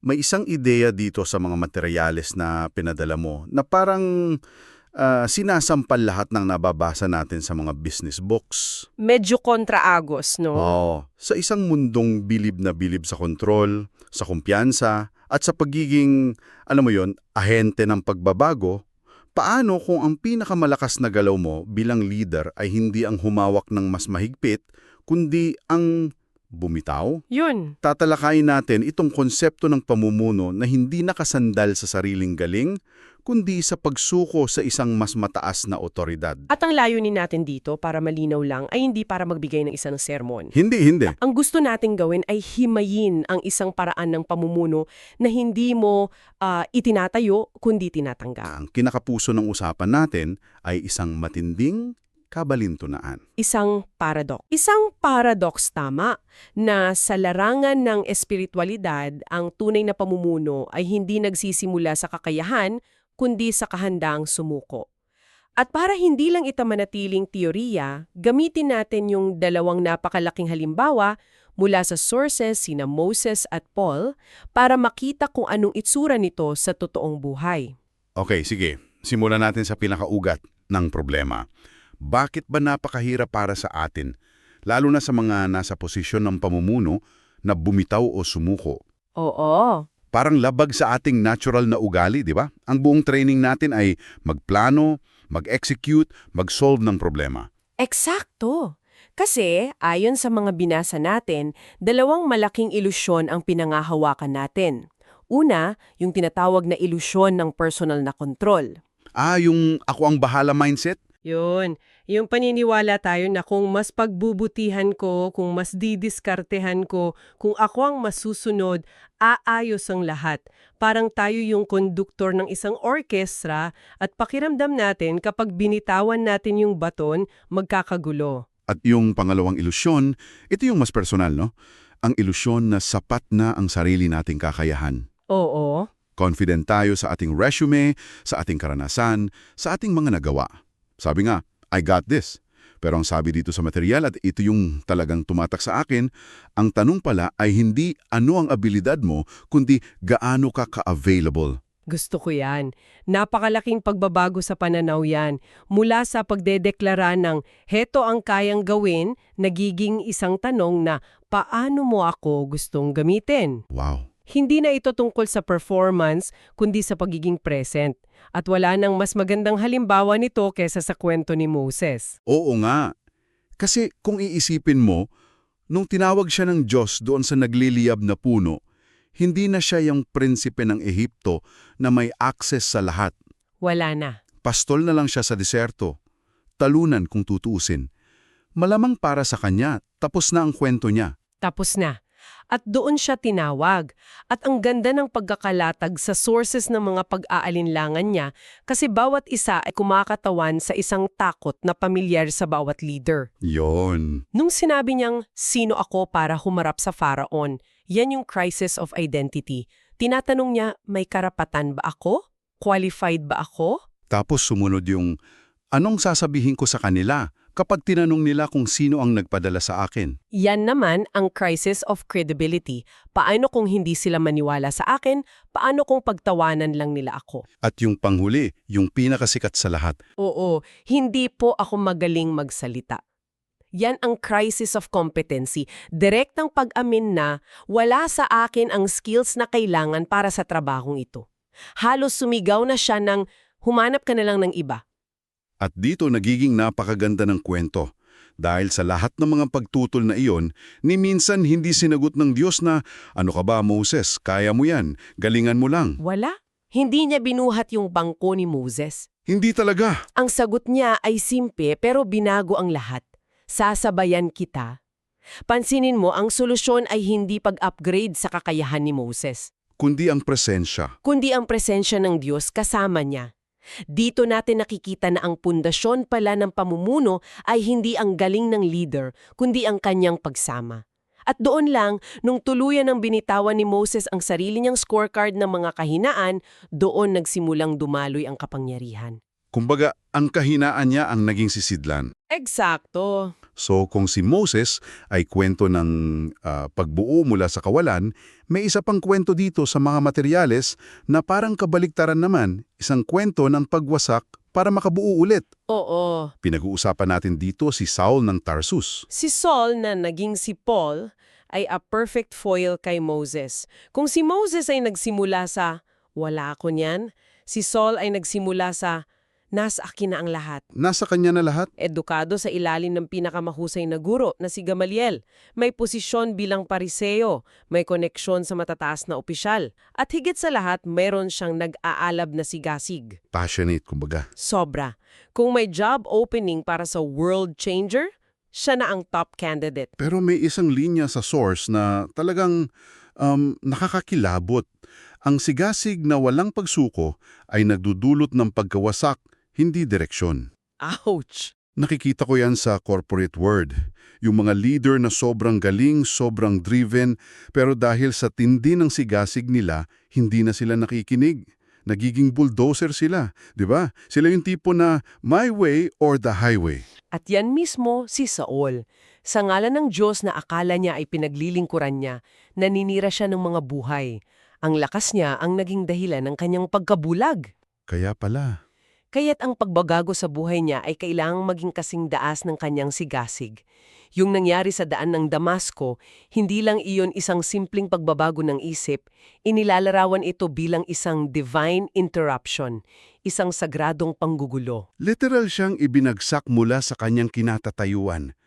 may isang ideya dito sa mga materyales na pinadala mo na parang ah, sinasampal lahat ng nababasa natin sa mga business books. Medyo kontraagos, no? Oo. Sa isang mundong bilib na bilib sa kontrol, sa kumpiyansa, at sa pagiging, alam mo yon, ahente ng pagbabago, paano kung ang pinakamalakas na galaw mo bilang leader ay hindi ang humawak ng mas mahigpit, kundi ang bumitaw? Yun. Tatalakayin natin itong konsepto ng pamumuno na hindi nakasandal sa sariling galing, kundi sa pagsuko sa isang mas mataas na otoridad. At ang layunin natin dito, para malinaw lang, ay hindi para magbigay ng isang sermon. Hindi, hindi. Ang gusto nating gawin ay himayin ang isang paraan ng pamumuno na hindi mo ah, itinatayo, kundi tinatangga. Ang kinakapuso ng usapan natin ay isang matinding kabalintunaan. Isang paradox. Isang paradox tama na sa larangan ng espiritualidad, ang tunay na pamumuno ay hindi nagsisimula sa kakayahan, kundi sa kahandaang sumuko. At para hindi lang ito manatiling teorya, gamitin natin yung dalawang napakalaking halimbawa mula sa sources sina Moses at Paul para makita kung anong itsura nito sa totoong buhay. Okay, sige. Simulan natin sa pinakaugat ng problema. Bakit ba napakahirap para sa atin, lalo na sa mga nasa posisyon ng pamumuno, na bumitaw o sumuko? Oo, Parang labag sa ating natural na ugali, di ba? Ang buong training natin ay magplano, mag-execute, mag-solve ng problema. Eksakto. Kasi, ayon sa mga binasa natin, dalawang malaking ilusyon ang pinangahawakan natin. Una, yung tinatawag na ilusyon ng personal na kontrol. Ah, yung ako ang bahala mindset? Yun, yung paniniwala tayo na kung mas pagbubutihan ko, kung mas didiskartehan ko, kung ako ang masusunod, aayos ang lahat. Parang tayo yung konduktor ng isang orkestra at pakiramdam natin kapag binitawan natin yung baton, magkakagulo. At yung pangalawang ilusyon, ito yung mas personal, no? Ang ilusyon na sapat na ang sarili nating kakayahan. Oo. Confident tayo sa ating resume, sa ating karanasan, sa ating mga nagawa. Sabi nga, I got this. Pero ang sabi dito sa material at ito yung talagang tumatak sa akin, ang tanong pala ay hindi ano ang abilidad mo, kundi gaano ka ka-available. Gusto ko yan. Napakalaking pagbabago sa pananaw yan. Mula sa pagdedeklara ng heto ang kayang gawin, nagiging isang tanong na paano mo ako gustong gamitin? Wow. Hindi na ito tungkol sa performance, kundi sa pagiging present. At wala nang mas magandang halimbawa nito kesa sa kwento ni Moses. Oo nga. Kasi kung iisipin mo, nung tinawag siya ng Diyos doon sa nagliliyab na puno, hindi na siya yung prinsipe ng Ehipto na may access sa lahat. Wala na. Pastol na lang siya sa deserto. Talunan kung tutuusin. Malamang para sa kanya, tapos na ang kwento niya. Tapos na. At doon siya tinawag. At ang ganda ng pagkakalatag sa sources ng mga pag-aalinlangan niya kasi bawat isa ay kumakatawan sa isang takot na pamilyar sa bawat leader. Yon. Nung sinabi niyang, sino ako para humarap sa Pharaon, yan yung crisis of identity. Tinatanong niya, may karapatan ba ako? Qualified ba ako? Tapos sumunod yung, anong sasabihin ko sa kanila kapag tinanong nila kung sino ang nagpadala sa akin? Yan naman ang crisis of credibility. Paano kung hindi sila maniwala sa akin? Paano kung pagtawanan lang nila ako? At yung panghuli, yung pinakasikat sa lahat, Oo, hindi po ako magaling magsalita. Yan ang crisis of competency. Direktang pag-amin na wala sa akin ang skills na kailangan para sa trabahong ito. Halos sumigaw na siya ng humanap ka na lang ng iba. At dito nagiging napakaganda ng kwento. Dahil sa lahat ng mga pagtutol na iyon, ni minsan hindi sinagot ng Diyos na, ano ka ba Moses, kaya mo yan, galingan mo lang. Wala. Hindi niya binuhat yung bangko ni Moses. Hindi talaga. Ang sagot niya ay simple pero binago ang lahat. Sasabayan kita. Pansinin mo, ang solusyon ay hindi pag-upgrade sa kakayahan ni Moses, Kundi ang presensya. kundi ang presensya ng Diyos kasama niya. Dito natin nakikita na ang pundasyon pala ng pamumuno ay hindi ang galing ng leader, kundi ang kanyang pagsama. At doon lang, nung tuluyan ng binitawan ni Moses ang sarili niyang scorecard ng mga kahinaan, doon nagsimulang dumaloy ang kapangyarihan. Kumbaga, ang kahinaan niya ang naging sisidlan. Eksakto. So kung si Moses ay kwento ng ah, pagbuo mula sa kawalan, may isa pang kwento dito sa mga materyales na parang kabaliktaran naman, isang kwento ng pagwasak para makabuo ulit. Oo. Pinag-uusapan natin dito si Saul ng Tarsus. Si Saul na naging si Paul ay a perfect foil kay Moses. Kung si Moses ay nagsimula sa wala ako niyan, si Saul ay nagsimula sa nasa akin na ang lahat. Nasa kanya na lahat? Edukado sa ilalim ng pinakamahusay na guro na si Gamaliel. May posisyon bilang pariseo, may koneksyon sa matataas na opisyal. At higit sa lahat, mayroon siyang nag-aalab na sigasig. Passionate, kumbaga. Sobra. Kung may job opening para sa world changer, siya na ang top candidate. Pero may isang linya sa source na talagang um, nakakakilabot. Ang sigasig na walang pagsuko ay nagdudulot ng pagkawasak, hindi direksyon. Ouch! Nakikita ko yan sa corporate world. Yung mga leader na sobrang galing, sobrang driven, pero dahil sa tindi ng sigasig nila, hindi na sila nakikinig. Nagiging bulldozer sila, di ba? Sila yung tipo na my way or the highway. At yan mismo si Saul. Sa ngalan ng Diyos na akala niya ay pinaglilingkuran niya, naninira siya ng mga buhay. Ang lakas niya ang naging dahilan ng kanyang pagkabulag. Kaya pala, Kaya't ang pagbabago sa buhay niya ay kailangang maging kasing daas ng kanyang sigasig. Yung nangyari sa daan ng Damasco, hindi lang iyon isang simpleng pagbabago ng isip, inilalarawan ito bilang isang divine interruption, isang sagradong panggugulo. literal siyang ibinagsak mula sa kanyang kinatatayuan.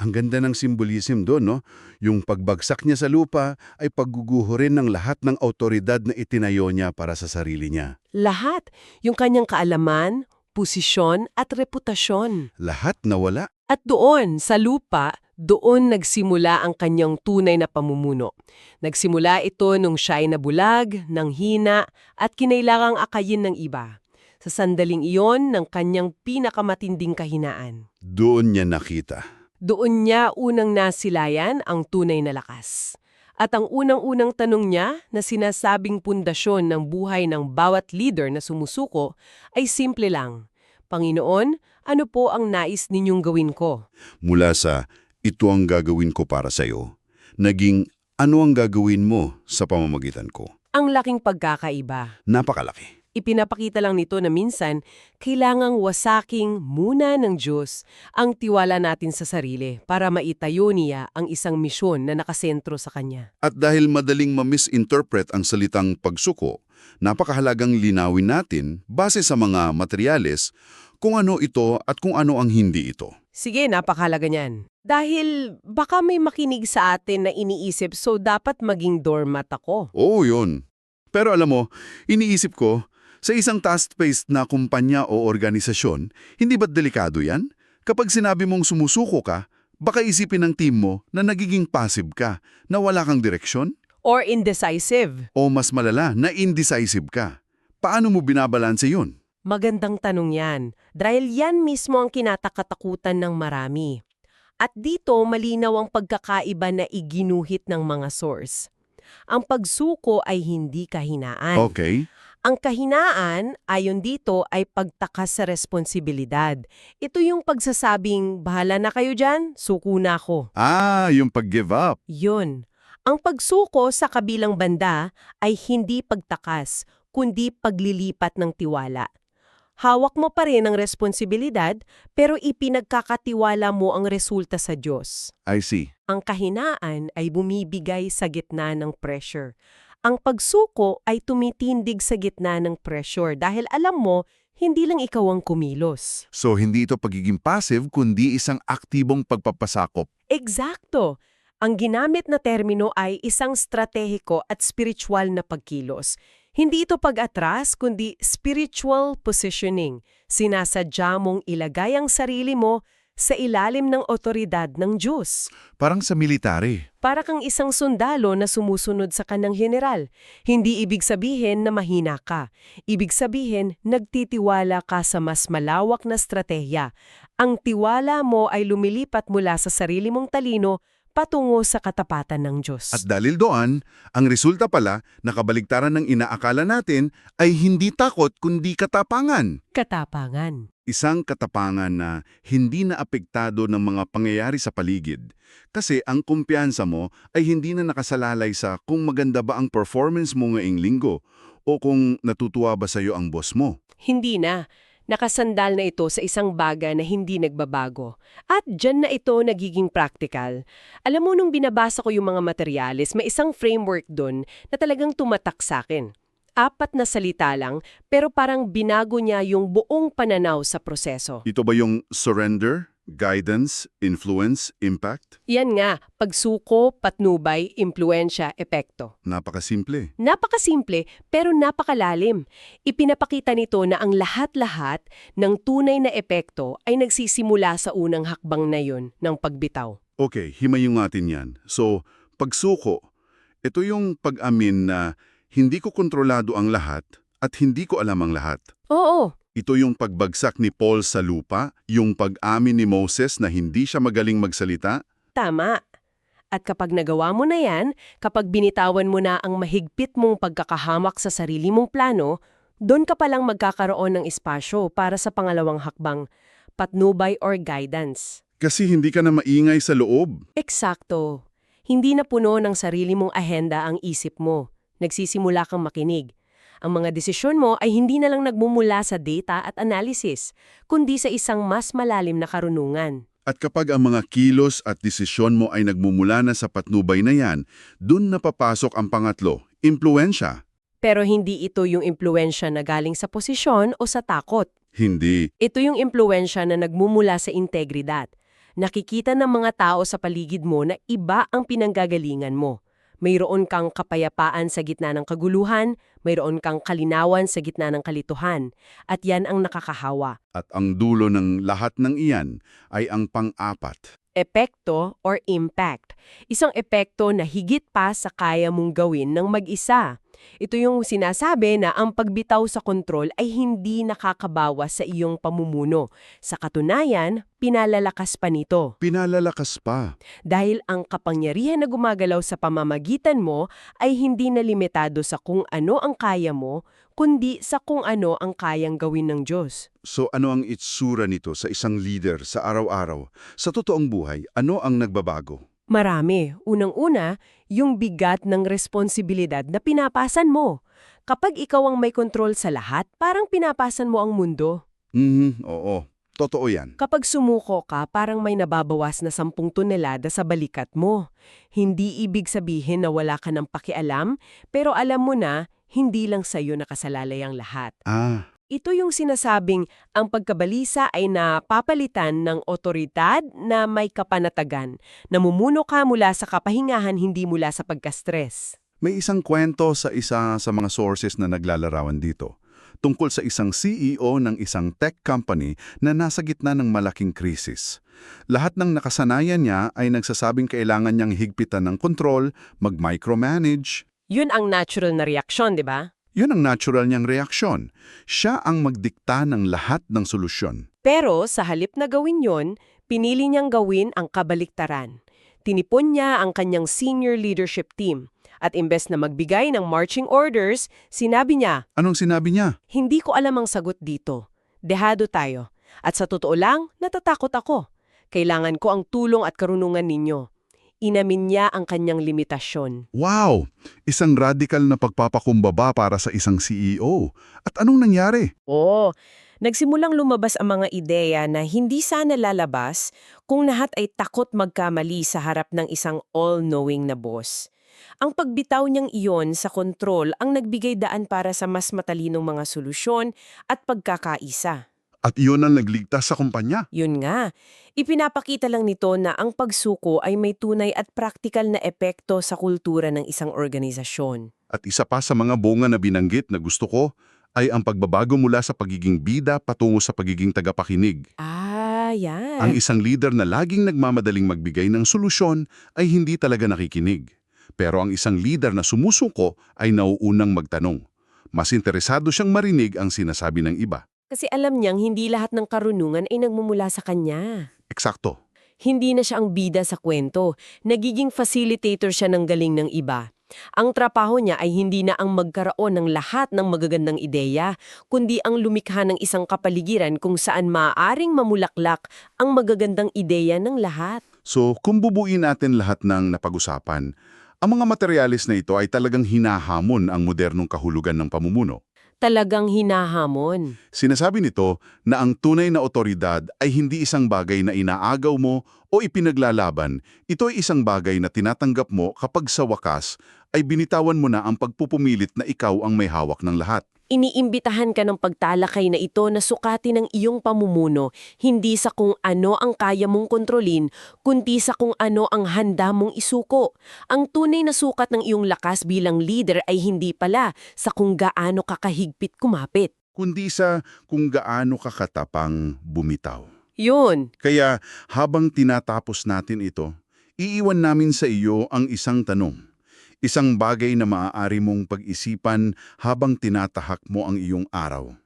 Ang ganda ng symbolism doon, no? Yung pagbagsak niya sa lupa ay pagguguho rin ng lahat ng autoridad na itinayo niya para sa sarili niya. Lahat, yung kanyang kaalaman, posisyon at reputasyon. Lahat nawala. At doon, sa lupa, doon nagsimula ang kanyang tunay na pamumuno. Nagsimula ito nung siya'y nabulag, nang hina, at kinailangang akayin ng iba. Sa sandaling iyon ng kanyang pinakamatinding kahinaan. Doon niya nakita. Doon niya unang nasilayan ang tunay na lakas. At ang unang-unang tanong niya na sinasabing pundasyon ng buhay ng bawat leader na sumusuko ay simple lang. Panginoon, ano po ang nais ninyong gawin ko? Mula sa, ito ang gagawin ko para sa'yo, naging, ano ang gagawin mo sa pamamagitan ko? Ang laking pagkakaiba. Napakalaki. Ipinapakita lang nito na minsan, kailangang wasaking muna ng Diyos ang tiwala natin sa sarili para maitayo niya ang isang misyon na nakasentro sa Kanya. At dahil madaling ma-misinterpret ang salitang pagsuko, napakahalagang linawin natin, base sa mga materyales, kung ano ito at kung ano ang hindi ito. Sige, napakalaga niyan. Dahil baka may makinig sa atin na iniisip so dapat maging doormat ako. Oo, yun. Pero alam mo, iniisip ko, sa isang task-based na kumpanya o organisasyon, hindi ba't delikado yan? Kapag sinabi mong sumusuko ka, baka isipin ng team mo na nagiging passive ka, na wala kang direksyon? Or indecisive. O mas malala, na indecisive ka. Paano mo binabalanse yun? Magandang tanong yan. Dahil yan mismo ang kinatakatakutan ng marami. At dito malinaw ang pagkakaiba na iginuhit ng mga source. Ang pagsuko ay hindi kahinaan. Okay. Ang kahinaan, ayon dito, ay pagtakas sa responsibilidad. Ito yung pagsasabing, bahala na kayo dyan, suko na ako. Ah, yung pag-give up. Yun. Ang pagsuko sa kabilang banda ay hindi pagtakas, kundi paglilipat ng tiwala. Hawak mo pa rin ang responsibilidad, pero ipinagkakatiwala mo ang resulta sa Diyos. I see. Ang kahinaan ay bumibigay sa gitna ng pressure. Ang pagsuko ay tumitindig sa gitna ng pressure dahil alam mo, hindi lang ikaw ang kumilos. So, hindi ito pagiging passive, kundi isang aktibong pagpapasakop. Eksakto! Ang ginamit na termino ay isang stratehiko at spiritual na pagkilos. Hindi ito pag-atras, kundi spiritual positioning. Sinasadya mong ilagay ang sarili mo sa ilalim ng otoridad ng Diyos. Parang sa military. Para kang isang sundalo na sumusunod sa kanang general. Hindi ibig sabihin na mahina ka. Ibig sabihin, nagtitiwala ka sa mas malawak na stratehiya. Ang tiwala mo ay lumilipat mula sa sarili mong talino patungo sa katapatan ng Diyos. At dahil doon, ang resulta pala na kabaligtaran ng inaakala natin ay hindi takot kundi katapangan. katapangan. Isang katapangan na hindi na apektado ng mga pangyayari sa paligid. Kasi ang kumpiyansa mo ay hindi na nakasalalay sa kung maganda ba ang performance mo ngayong linggo o kung natutuwa ba sa'yo ang boss mo. Hindi na. Nakasandal na ito sa isang baga na hindi nagbabago. At dyan na ito nagiging practical. Alam mo, nung binabasa ko yung mga materyales, may isang framework doon na talagang tumatak sa akin. Apat na salita lang, pero parang binago niya yung buong pananaw sa proseso. Ito ba yung surrender, guidance, influence, impact? Yan nga, pagsuko, patnubay, impluensya, epekto. Napakasimple. Napakasimple pero napakalalim. Ipinapakita nito na ang lahat-lahat ng tunay na epekto ay nagsisimula sa unang hakbang na yun ng pagbitaw. Okay, himayin natin yan. So, pagsuko, ito yung pag-amin na hindi ko kontrolado ang lahat at hindi ko alam ang lahat. Oo, Ito yung pagbagsak ni Paul sa lupa, yung pag-amin ni Moses na hindi siya magaling magsalita. tama. At kapag nagawa mo na yan, kapag binitawan mo na ang mahigpit mong pagkakahamak sa sarili mong plano, doon ka palang magkakaroon ng espasyo para sa pangalawang hakbang, patnubay or guidance. Kasi hindi ka na maingay sa loob. Eksakto. Hindi na puno ng sarili mong ahenda ang isip mo. Nagsisimula kang makinig. Ang mga desisyon mo ay hindi na lang nagmumula sa data at analysis, kundi sa isang mas malalim na karunungan. At kapag ang mga kilos at desisyon mo ay nagmumula na sa patnubay na yan, dun napapasok ang pangatlo, impluensya. Pero hindi ito yung impluensya na galing sa posisyon o sa takot. Hindi. Ito yung impluensya na nagmumula sa integridad. Nakikita ng mga tao sa paligid mo na iba ang pinanggagalingan mo. Mayroon kang kapayapaan sa gitna ng kaguluhan, mayroon kang kalinawan sa gitna ng kalituhan, at yan ang nakakahawa. At ang dulo ng lahat ng iyan ay ang pang-apat. Epekto or impact. Isang epekto na higit pa sa kaya mong gawin ng mag-isa. Ito yung sinasabi na ang pagbitaw sa kontrol ay hindi nakakabawas sa iyong pamumuno. Sa katunayan, pinalalakas pa nito. Pinalalakas pa. Dahil ang kapangyarihan na gumagalaw sa pamamagitan mo ay hindi na limitado sa kung ano ang kaya mo, kundi sa kung ano ang kayang gawin ng Diyos. So ano ang itsura nito sa isang leader sa araw-araw? Sa totoong buhay, ano ang nagbabago? Marami. Unang-una, yung bigat ng responsibilidad na pinapasan mo. Kapag ikaw ang may kontrol sa lahat, parang pinapasan mo ang mundo. Mhm, oo. Totoo yan. Kapag sumuko ka, parang may nababawas na 10 tonelada sa balikat mo. Hindi ibig sabihin na wala ka ng pakialam, pero alam mo na, hindi lang sa'yo nakasalalay ang lahat. Ah, Ito yung sinasabing ang pagkabalisa ay napapalitan ng otoridad na may kapanatagan. Namumuno ka mula sa kapahingahan, hindi mula sa pagka-stress. may isang kwento sa isa sa mga sources na naglalarawan dito. Tungkol sa isang CEO ng isang tech company na nasa gitna ng malaking krisis. Lahat ng nakasanayan niya ay nagsasabing kailangan niyang higpitan ng kontrol, mag-micromanage, Yun ang natural na reaksyon, di ba? Yun ang natural niyang reaksyon. Siya ang magdikta ng lahat ng solusyon. Pero sa halip na gawin yon, pinili niyang gawin ang kabaliktaran. Tinipon niya ang kanyang senior leadership team. At imbes na magbigay ng marching orders, sinabi niya, Anong sinabi niya? Hindi ko alam ang sagot dito. Dehado tayo. At sa totoo lang, natatakot ako. Kailangan ko ang tulong at karunungan ninyo. Inamin niya ang kanyang limitasyon. Wow! Isang radical na pagpapakumbaba para sa isang CEO. At anong nangyari? Oo, nagsimulang lumabas ang mga ideya na hindi sana lalabas kung lahat ay takot magkamali sa harap ng isang all-knowing na boss. Ang pagbitaw niyang iyon sa kontrol ang nagbigay daan para sa mas matalinong mga solusyon at pagkakaisa. At iyon ang nagligtas sa kumpanya. Yun nga, ipinapakita lang nito na ang pagsuko ay may tunay at praktikal na epekto sa kultura ng isang organisasyon. At isa pa sa mga bunga na binanggit na gusto ko ay ang pagbabago mula sa pagiging bida patungo sa pagiging tagapakinig. Ah, yan. Ang isang leader na laging nagmamadaling magbigay ng solusyon ay hindi talaga nakikinig. Pero ang isang leader na sumusuko ay nauunang magtanong. Mas interesado siyang marinig ang sinasabi ng iba. Kasi alam niyang hindi lahat ng karunungan ay nagmumula sa kanya. Eksakto. Hindi na siya ang bida sa kwento. Nagiging facilitator siya ng galing ng iba. Ang trabaho niya ay hindi na ang magkaroon ng lahat ng magagandang ideya, kundi ang lumikha ng isang kapaligiran kung saan maaaring mamulaklak ang magagandang ideya ng lahat. So, kung bubuin natin lahat ng napag-usapan, ang mga materialis na ito ay talagang hinahamon ang modernong kahulugan ng pamumuno. Talagang hinahamon. Sinasabi nito na ang tunay na otoridad ay hindi isang bagay na inaagaw mo o ipinaglalaban. Ito ay isang bagay na tinatanggap mo kapag sa wakas ay binitawan mo na ang pagpupumilit na ikaw ang may hawak ng lahat. Iniimbitahan ka ng pagtalakay na ito na sukatin ng iyong pamumuno, hindi sa kung ano ang kaya mong kontrolin, kundi sa kung ano ang handa mong isuko. Ang tunay na sukat ng iyong lakas bilang leader ay hindi pala sa kung gaano kakahigpit kumapit. Kundi sa kung gaano kakatapang bumitaw. Yun. Kaya habang tinatapos natin ito, iiwan namin sa iyo ang isang tanong. Isang bagay na maaari mong pag-isipan habang tinatahak mo ang iyong araw.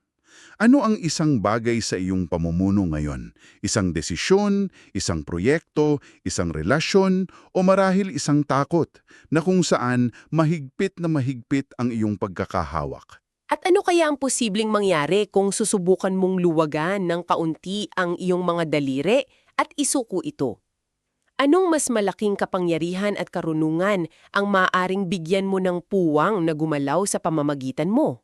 Ano ang isang bagay sa iyong pamumuno ngayon? Isang desisyon, isang proyekto, isang relasyon, o marahil isang takot na kung saan mahigpit na mahigpit ang iyong pagkakahawak? At ano kaya ang posibleng mangyari kung susubukan mong luwagan ng kaunti ang iyong mga daliri at isuko ito? Anong mas malaking kapangyarihan at karunungan ang maaaring bigyan mo ng puwang na gumalaw sa pamamagitan mo?